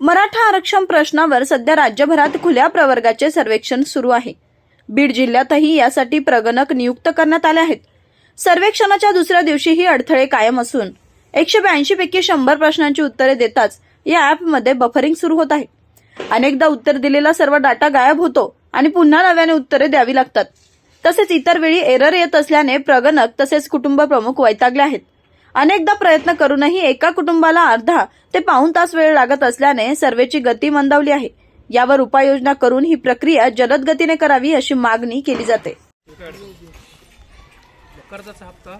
मराठा आरक्षण प्रश्नावर सध्या राज्यभरात खुल्या प्रवर्गाचे सर्वेक्षण सुरू आहे. बीड जिल्ह्यातही यासाठी प्रगणक नियुक्त करण्यात आले आहेत. सर्वेक्षणाच्या दुसऱ्या दिवशीही अडथळे कायम असून एकशे ब्याऐंशी पैकी शंभर प्रश्नांची उत्तरे देताच या ॲपमध्ये बफरिंग सुरू होत आहे. अनेकदा उत्तर दिलेला सर्व डाटा गायब होतो आणि पुन्हा नव्याने उत्तरे द्यावी लागतात. तसेच इतर वेळी एरर येत असल्याने प्रगणक तसेच कुटुंब प्रमुख वैतागले आहेत. अनेकदा प्रयत्न करूनही एका कुटुंबाला अर्धा ते पाऊन तास वेळ लागत असल्याने सर्वेची गती मंदावली आहे. यावर उपाययोजना करून ही प्रक्रिया जलद गतीने करावी अशी मागणी केली जाते. कर्जाचा हप्ता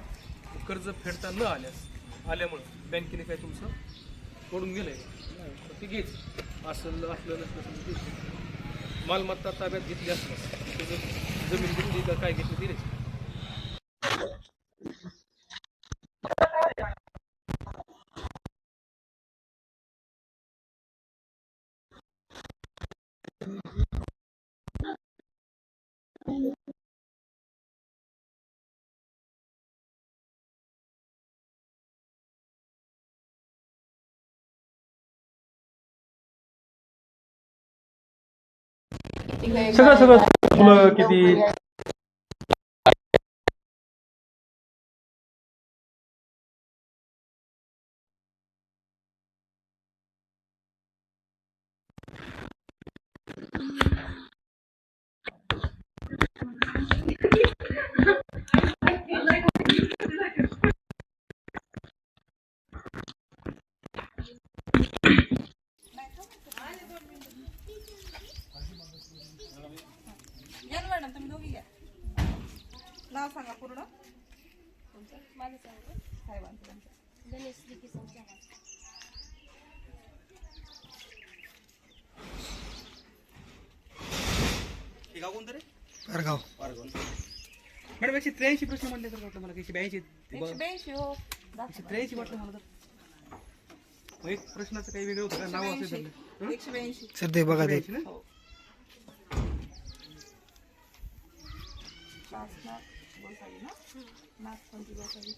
कर्ज फेडता न आल्यास आल्यामुळे बँकेने काय तुमचं तोडून गेलंय? तर ते घेच असलं असलं नसलं मालमत्ता ताब्यात घेतली असल्यास जमीन घेतली का काय घेतली दिली सगळं सगळं मुलं किती नाव सांगा पूर्ण गणेश किसन चव्हाण मॅडम एकशे त्र्याऐंशी प्रश्न म्हणले तर वाटलं मला एकशे ब्याऐंशी. ब्याऐंशी हो. एकशे त्र्याऐंशी वाटलं मला तर. मग एक प्रश्नाचं काही वेगळं होतं का? नाव धरलं. हं? एकशे ब्याऐंशी. सर ते बघा ते. ना? कोणती बसावी